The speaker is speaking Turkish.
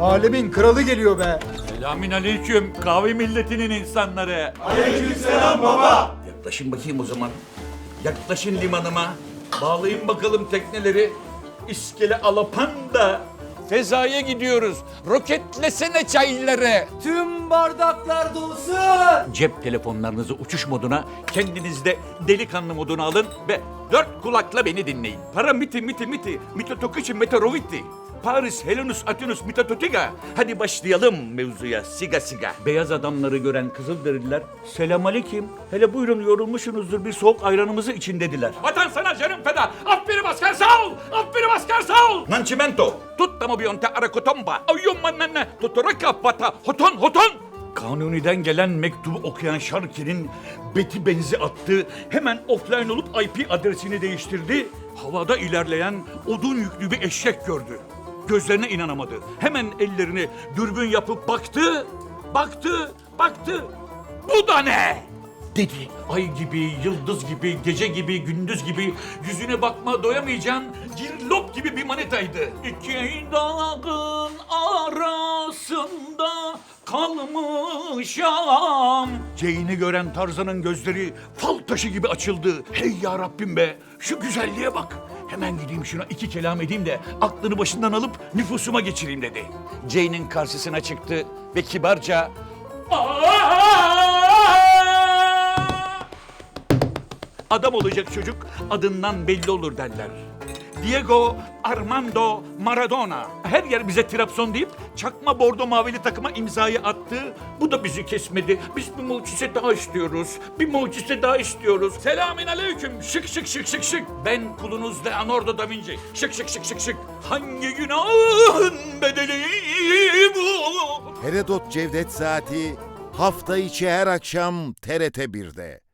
alemin kralı geliyor be. Selamün aleyküm kahve milletinin insanları. Yaklaşın bakayım o zaman. Yaklaşın limanıma. Bağlayın bakalım tekneleri. İskele Alapanda. Fezaya gidiyoruz. Roketlesene çayları. Tüm bardaklar dolsun. Cep telefonlarınızı uçuş moduna, kendiniz de delikanlı moduna alın ve dört kulakla beni dinleyin. Para miti miti miti, mitotokuşi meteoroviti. Paris, Helenus, Atinus, mitatotiga. Hadi başlayalım mevzuya, siga siga. Beyaz adamları gören Kızılderililer, selam aleyküm. Hele buyurun yorulmuşsunuzdur bir soğuk ayranımızı için dediler. Vatan sana canım feda. Aferin asker sağ ol. Aferin asker sağ ol. Nancimento. Tuttamo bionte arakotomba. Ayyum mannenne. Tutoraka pata. Hoton hoton. Kanuni'den gelen mektubu okuyan Şarki'nin beti benzi attı. Hemen offline olup IP adresini değiştirdi. Havada ilerleyen odun yüklü bir eşek gördü. Gözlerine inanamadı. Hemen ellerini dürbün yapıp baktı. Baktı, baktı. Bu da ne? Dedi. Ay gibi, yıldız gibi, gece gibi, gündüz gibi yüzüne bakma doyamayacağın cirlop gibi bir manitaydı. İki dağın arasında kalmışam. Jane'i gören Tarzan'ın gözleri fal taşı gibi açıldı. Hey ya Rabbim be, şu güzelliğe bak. Hemen gideyim şuna iki kelam edeyim de aklını başından alıp nüfusuma geçireyim dedi. Jane'in karşısına çıktı ve kibarca Adam olacak çocuk adından belli olur derler. Diego Armando Maradona. Her yer bize Trabzon deyip çakma bordo mavili takıma imzayı attı. Bu da bizi kesmedi. Biz bir mucize daha istiyoruz. Bir mucize daha istiyoruz. Selamün aleyküm. Şık şık şık şık şık. Ben kulunuz Leonardo da Vinci. Şık şık şık şık şık. Hangi günahın bedeli bu? Herodot Cevdet Saati hafta içi her akşam TRT 1'de.